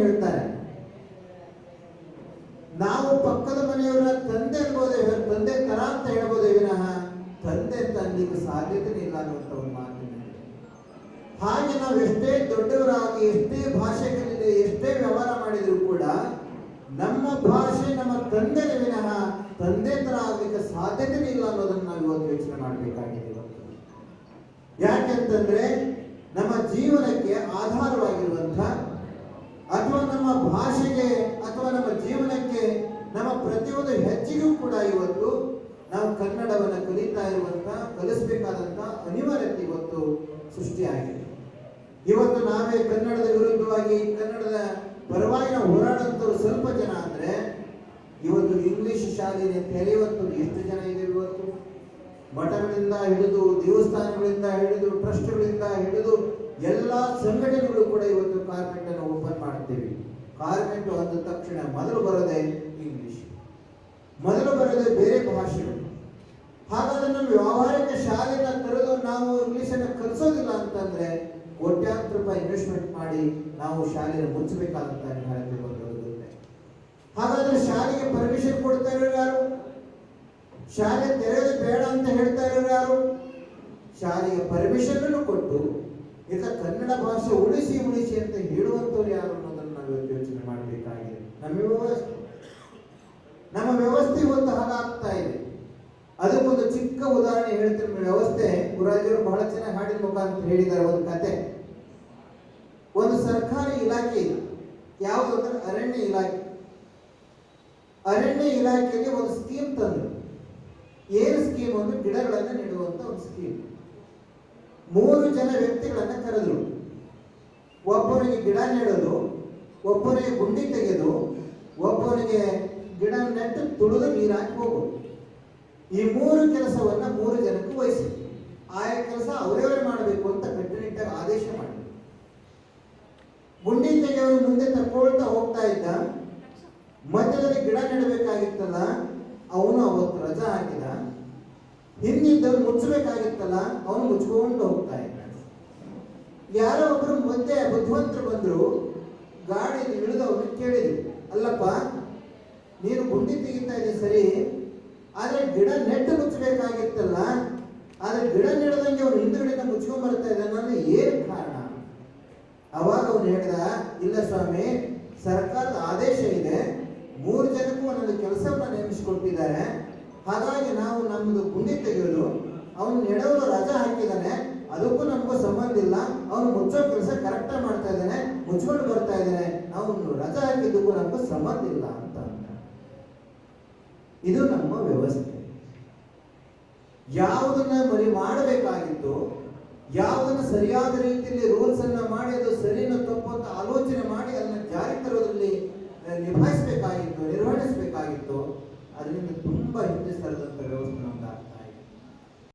ಹೇಳ್ತಾರೆ. ನಾವು ಪಕ್ಕದ ಮನೆಯವರ ತಂದೆ ಅನ್ಬೋದೇ ತಂದೆ ತರ ಅಂತ ಹೇಳ್ಬೋದೇ ವಿನಃ, ತಂದೆ ತಂದಿಗೆ ಸಾಧ್ಯತೆ ಇಲ್ಲ ಅನ್ನುವಂಥ ಒಂದು ಮಾತಿನ ಹಾಗೆ ನಾವು ಎಷ್ಟೇ ದೊಡ್ಡವರಾಗಿ, ಎಷ್ಟೇ ಭಾಷೆ ಕಲಿದೆ ಎಷ್ಟೇ ವ್ಯವಹಾರ ಮಾಡಿದ್ರು ಕೂಡ ನಮ್ಮ ಭಾಷೆ ನಮ್ಮ ತಂದೆ ವಿನಃ ತಂದೆ ತರ ಆಗ್ಲಿಕ್ಕೆ ಸಾಧ್ಯತೆ ಇಲ್ಲ ಅನ್ನೋದನ್ನ ನಾವು ಇವತ್ತು ಯೋಚನೆ ಮಾಡಬೇಕಾಗಿದೆ. ಯಾಕೆಂತಂದ್ರೆ ನಮ್ಮ ಜೀವನಕ್ಕೆ ಆಧಾರವಾಗಿರುವಂಥ ಅಥವಾ ನಮ್ಮ ಭಾಷೆಗೆ ಅಥವಾ ನಮ್ಮ ಜೀವನಕ್ಕೆ ನಮ್ಮ ಪ್ರತಿಯೊಂದು ಹೆಚ್ಚಿಗೂ ಕೂಡ ಇವತ್ತು ನಾವು ಕನ್ನಡವನ್ನು ಕಲಿತಾ ಇರುವಂತ ಕಲಿಸಬೇಕಾದಂತ ಅನಿವಾರ್ಯತೆ ಇವತ್ತು ಸೃಷ್ಟಿಯಾಗಿದೆ. ಇವತ್ತು ನಾವೇ ಕನ್ನಡದ ವಿರುದ್ಧವಾಗಿ, ಕನ್ನಡದ ಪರವಾಗಿ ಹೋರಾಡುವಂಥವ್ರು ಸ್ವಲ್ಪ ಜನ ಅಂದ್ರೆ ಇವತ್ತು ಇಂಗ್ಲಿಷ್ ಶಾಲೆಗೆ ತೆರೆಯುವಂಥ ಎಷ್ಟು ಜನ ಇದೆ ಇವತ್ತು? ಮಠಗಳಿಂದ ಹಿಡಿದು ದೇವಸ್ಥಾನಗಳಿಂದ ಹಿಡಿದು ಟ್ರಸ್ಟ್ಗಳಿಂದ ಹಿಡಿದು ಎಲ್ಲ ಸಂಘಟನೆಗಳು ಕೂಡ ಇವತ್ತು ಕಾರ್ಮೆಂಟ್ ಅನ್ನು ಓಪನ್ ಮಾಡ್ತೀವಿ ಕಾರ್ಮೆಂಟ್ ಅಂದ ತಕ್ಷಣ ಮೊದಲು ಬರೋದೇ ಇಂಗ್ಲಿಷ್. ಮೊದಲು ಬರೋದೇ ಬೇರೆ ಭಾಷೆಗಳು. ಹಾಗಾದ್ರೆ ನಮ್ಮ ವ್ಯಾವಹಾರಿಕ ಶಾಲೆನ ತೆರೆದು ನಾವು ಇಂಗ್ಲಿಷ್ ಅನ್ನು ಕಲಿಸೋದಿಲ್ಲ ಅಂತಂದ್ರೆ ಕೋಟ್ಯಾಂತರ ರೂಪಾಯಿ ಇನ್ವೆಸ್ಟ್ಮೆಂಟ್ ಮಾಡಿ ನಾವು ಶಾಲೆಯನ್ನು ಮುಚ್ಚಬೇಕಾದಂತ ನಿರ್ಧಾರಕ್ಕೆ ಬಂದಿರುತ್ತೆ ಹಾಗಾದ್ರೆ ಶಾಲೆಗೆ ಪರ್ಮಿಷನ್ ಕೊಡ್ತಾ ಇರೋರು ಯಾರು? ಶಾಲೆ ತೆರೆಯೋದು ಬೇಡ ಅಂತ ಹೇಳ್ತಾ ಇರೋರು ಯಾರು? ಶಾಲೆಗೆ ಪರ್ಮಿಷನ್ ಕೊಟ್ಟು ಇಲ್ಲ ಕನ್ನಡ ಭಾಷೆ ಉಳಿಸಿ ಉಳಿಸಿ ಅಂತ ಹೇಳುವಂಥವ್ರು ಯಾರು ಅನ್ನೋದನ್ನ ನಾವು ಯೋಚನೆ ಮಾಡಬೇಕಾಗಿದೆ. ನಮ್ಮ ವ್ಯವಸ್ಥೆ. ನಮ್ಮ ವ್ಯವಸ್ಥೆ ಇವತ್ತು ಹಾಗಾಗ್ತಾ ಇದೆ. ಅದಕ್ಕೊಂದು ಚಿಕ್ಕ ಉದಾಹರಣೆ ಹೇಳ್ತೀನಿ. ವ್ಯವಸ್ಥೆ ಗುರಾಜಿಯವರು ಬಹಳ ಚೆನ್ನಾಗಿ ಹಾಡಿನ ಅಂತ ಹೇಳಿದ್ದಾರೆ ಒಂದು ಕತೆ. ಒಂದು ಸರ್ಕಾರಿ ಇಲಾಖೆ ಇದೆ. ಯಾವುದು ಅಂದ್ರೆ ಅರಣ್ಯ ಇಲಾಖೆ. ಅರಣ್ಯ ಇಲಾಖೆಗೆ ಒಂದು ಸ್ಕೀಮ್ ತಂದ್ರು. ಏನು ಸ್ಕೀಮ್ ಅಂದ್ರೆ ಗಿಡಗಳನ್ನು ನೆಡುವಂತ ಒಂದು ಸ್ಕೀಮ್. ಮೂರು ಜನ ವ್ಯಕ್ತಿಗಳನ್ನ ಕರೆದ್ರು. ಒಬ್ಬರಿಗೆ ಗಿಡ ನೆಡೋದು, ಒಬ್ಬರಿಗೆ ಗುಂಡಿ ತೆಗೆದು, ಒಬ್ಬರಿಗೆ ಗಿಡ ನೆಟ್ಟು ತುಳಿದು ನೀರು ಹಾಕಿ ಈ ಮೂರು ಕೆಲಸವನ್ನ ಮೂರು ಜನಕ್ಕೆ ವಹಿಸಿ. ಆಯಾ ಕೆಲಸ ಅವರೇ ಮಾಡಬೇಕು ಅಂತ ಕಟ್ಟುನಿಟ್ಟಾಗಿ ಆದೇಶ ಮಾಡಿ ಗುಂಡಿ ತೆಗೆಯವರು ಮುಂದೆ ತಗೊಳ್ತಾ ಹೋಗ್ತಾ ಇದ್ದ. ಮಧ್ಯದಲ್ಲಿ ಗಿಡ ನೆಡಬೇಕಾಗಿತ್ತಲ್ಲ, ಅವನು ಅವತ್ತು ರಜಾ ಹಾಕಿದ. ಹಿಂದಿದ್ದವ್ರು ಮುಚ್ಚಬೇಕಾಗಿತ್ತಲ್ಲ, ಅವನು ಮುಚ್ಕೊಂಡು ಹೋಗ್ತಾ ಇದ್ದಾನೆ. ಯಾರೋ ಒಬ್ರು ಮತ್ತೆ ಬುದ್ಧಿವಂತರು ಬಂದ್ರು ಗಾಡಿ ಇಳಿದು ಕೇಳಿದ್ರು. ಅಲ್ಲಪ್ಪ, ನೀನು ಗುಂಡಿ ತೆಗಿತಾ ಇದೆ ಸರಿ, ಆದ್ರೆ ಗಿಡ ನೆಟ್ಟು ಮುಚ್ಚಬೇಕಾಗಿತ್ತಲ್ಲ, ಆದ್ರೆ ಗಿಡ ನೆಡದಂಗೆ ಅವನು ಹಿಂದುಗಡೆಯಿಂದ ಮುಚ್ಕೊಂಡ್ ಬರ್ತಾ ಇದ್ದಾನೆ ಅಂದ್ರೆ ಏನ್ ಕಾರಣ? ಅವಾಗ ಅವನು ಹೇಳಿದ, ಇಲ್ಲ ಸ್ವಾಮಿ, ಸರ್ಕಾರದ ಆದೇಶ ಇದೆ, ಮೂರು ಜನಕ್ಕೂ ಒಂದೊಂದು ಕೆಲಸವನ್ನ ನೇಮಿಸಿಕೊಟ್ಟಿದ್ದಾರೆ ಹಾಗಾಗಿ ನಾವು ನಮ್ದು ಗುಂಡಿ ತೆಗೆದು ಅವನು ನೆಡೋರು ರಜಾ ಹಾಕಿದ್ದಾನೆ ಅದಕ್ಕೂ ನಮಗೂ ಸಂಬಂಧ ಇಲ್ಲ. ಅವನು ಮುಚ್ಚೋ ಕೆಲಸ ಕರೆಕ್ಟ್ ಮಾಡ್ತಾ ಇದ್ದಾನೆ ಮುಚ್ಕೊಂಡು ಬರ್ತಾ ಇದ್ದಾನೆ ಅವನು ರಜಾ ಹಾಕಿದ್ದಕ್ಕೂ ನಮಗೂ ಸಂಬಂಧ ಇಲ್ಲ ಅಂತ ಇದು ನಮ್ಮ ವ್ಯವಸ್ಥೆ. ಯಾವುದನ್ನ ಮರಿ ಮಾಡಬೇಕಾಗಿತ್ತು, ಯಾವುದನ್ನ ಸರಿಯಾದ ರೀತಿಯಲ್ಲಿ ರೂಲ್ಸ್ ಅನ್ನ ಮಾಡಿ, ಅದು ಸರಿನ ತಪ್ಪು ಅಂತ ಆಲೋಚನೆ ಮಾಡಿ ಅದನ್ನ ಜಾರಿ ತರೋದ್ರಲ್ಲಿ ನಿಭಾಯಿಸಬೇಕಾಗಿತ್ತು ನಿರ್ವಹಿಸಬೇಕಾಗಿತ್ತು ಅದರಿಂದ ತುಂಬಾ ಹಿಂದೆ ಸರಿದಂತ ವ್ಯವಸ್ಥೆ ನಮ್ದು ಆಗ್ತಾ ಇದೆ.